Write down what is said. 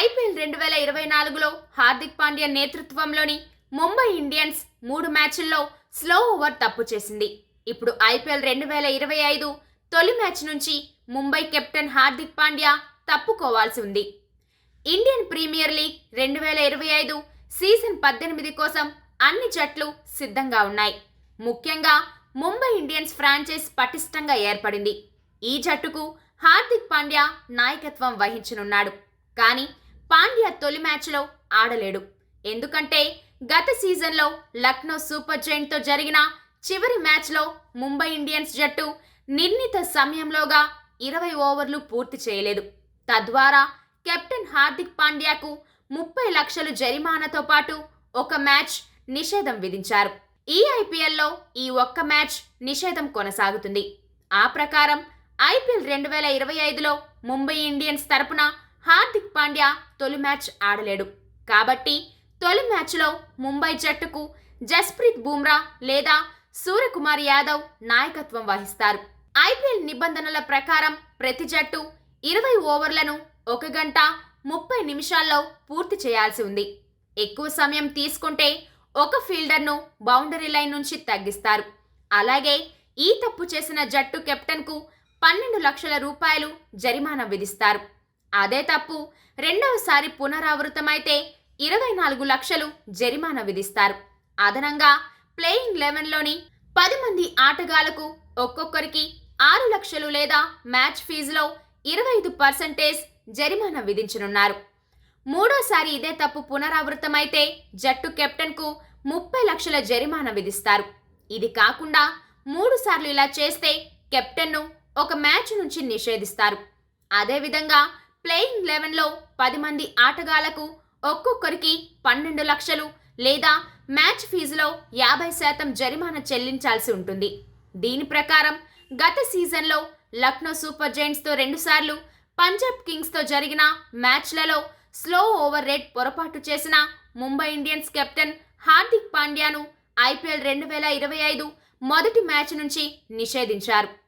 IPL రెండు వేల ఇరవై నాలుగులో హార్దిక్ పాండ్యా నేతృత్వంలోని ముంబై ఇండియన్స్ మూడు మ్యాచ్ల్లో స్లో ఓవర్ తప్పు చేసింది. ఇప్పుడు ఐపీఎల్ రెండు వేల ఇరవై ఐదు తొలి మ్యాచ్ నుంచి ముంబై కెప్టెన్ హార్దిక్ పాండ్యా తప్పుకోవాల్సి ఉంది. ఇండియన్ ప్రీమియర్ లీగ్ రెండు వేల ఇరవై ఐదు సీజన్ పద్దెనిమిది కోసం అన్ని జట్లు సిద్ధంగా ఉన్నాయి. ముఖ్యంగా ముంబై ఇండియన్స్ ఫ్రాంచైజ్ పటిష్టంగా ఏర్పడింది. ఈ జట్టుకు హార్దిక్ పాండ్యా నాయకత్వం వహించనున్నాడు. కానీ పాండ్యా తొలి మ్యాచ్లో ఆడలేడు. ఎందుకంటే గత సీజన్లో లక్నో సూపర్ జైంట్తో జరిగిన చివరి మ్యాచ్లో ముంబై ఇండియన్స్ జట్టు నిర్ణీత సమయంలోగా ఇరవై ఓవర్లు పూర్తి చేయలేదు. తద్వారా కెప్టెన్ హార్దిక్ పాండ్యాకు ముప్పై లక్షలు జరిమానాతో పాటు ఒక మ్యాచ్ నిషేధం విధించారు. ఈ ఐపీఎల్లో ఈ ఒక్క మ్యాచ్ నిషేధం కొనసాగుతుంది. ఆ ప్రకారం ఐపీఎల్ రెండు వేల ఇరవై ఐదులో ముంబై ఇండియన్స్ తరపున హార్దిక్ పాండ్యా తొలి మ్యాచ్ ఆడలేడు. కాబట్టి తొలి మ్యాచ్లో ముంబై జట్టుకు జస్ప్రీత్ బూమ్రా లేదా సూర్యకుమార్ యాదవ్ నాయకత్వం వహిస్తారు. ఐపీఎల్ నిబంధనల ప్రకారం ప్రతి జట్టు ఇరవై ఓవర్లను ఒక గంట ముప్పై నిమిషాల్లో పూర్తి చేయాల్సి ఉంది. ఎక్కువ సమయం తీసుకుంటే ఒక ఫీల్డర్ను బౌండరీ లైన్ నుంచి తగ్గిస్తారు. అలాగే ఈ తప్పు చేసిన జట్టు కెప్టెన్కు పన్నెండు లక్షల రూపాయలు జరిమానా విధిస్తారు. అదే తప్పు. రెండవసారి పునరావృతమైతే ఇరవై నాలుగు లక్షలు జరిమానా విధిస్తారు. అదనంగా ప్లేయింగ్ లెవెన్లోని పది మంది ఆటగాళ్ళకు ఒక్కొక్కరికి ఆరు లక్షలు లేదా మ్యాచ్ ఫీజులో ఇరవై ఐదు పర్సెంటేజ్ జరిమానా విధించనున్నారు. మూడోసారి ఇదే తప్పు పునరావృతమైతే జట్టు కెప్టెన్కు ముప్పై లక్షల జరిమానా విధిస్తారు. ఇది కాకుండా మూడు సార్లు ఇలా చేస్తే కెప్టెన్ను ఒక మ్యాచ్ నుంచి నిషేధిస్తారు. అదేవిధంగా ప్లేయింగ్ లెవెన్లో పది మంది ఆటగాళ్ళకు ఒక్కొక్కరికి పన్నెండు లక్షలు లేదా మ్యాచ్ ఫీజులో యాభై శాతం జరిమానా చెల్లించాల్సి ఉంటుంది. దీని ప్రకారం గత సీజన్లో లక్నో సూపర్ జైంట్స్తో రెండుసార్లు పంజాబ్ కింగ్స్తో జరిగిన మ్యాచ్లలో స్లో ఓవర్ రేట్ పొరపాటు చేసిన ముంబై ఇండియన్స్ కెప్టెన్ హార్దిక్ పాండ్యాను ఐపీఎల్ రెండు వేల ఇరవై ఐదు మొదటి మ్యాచ్ నుంచి నిషేధించారు.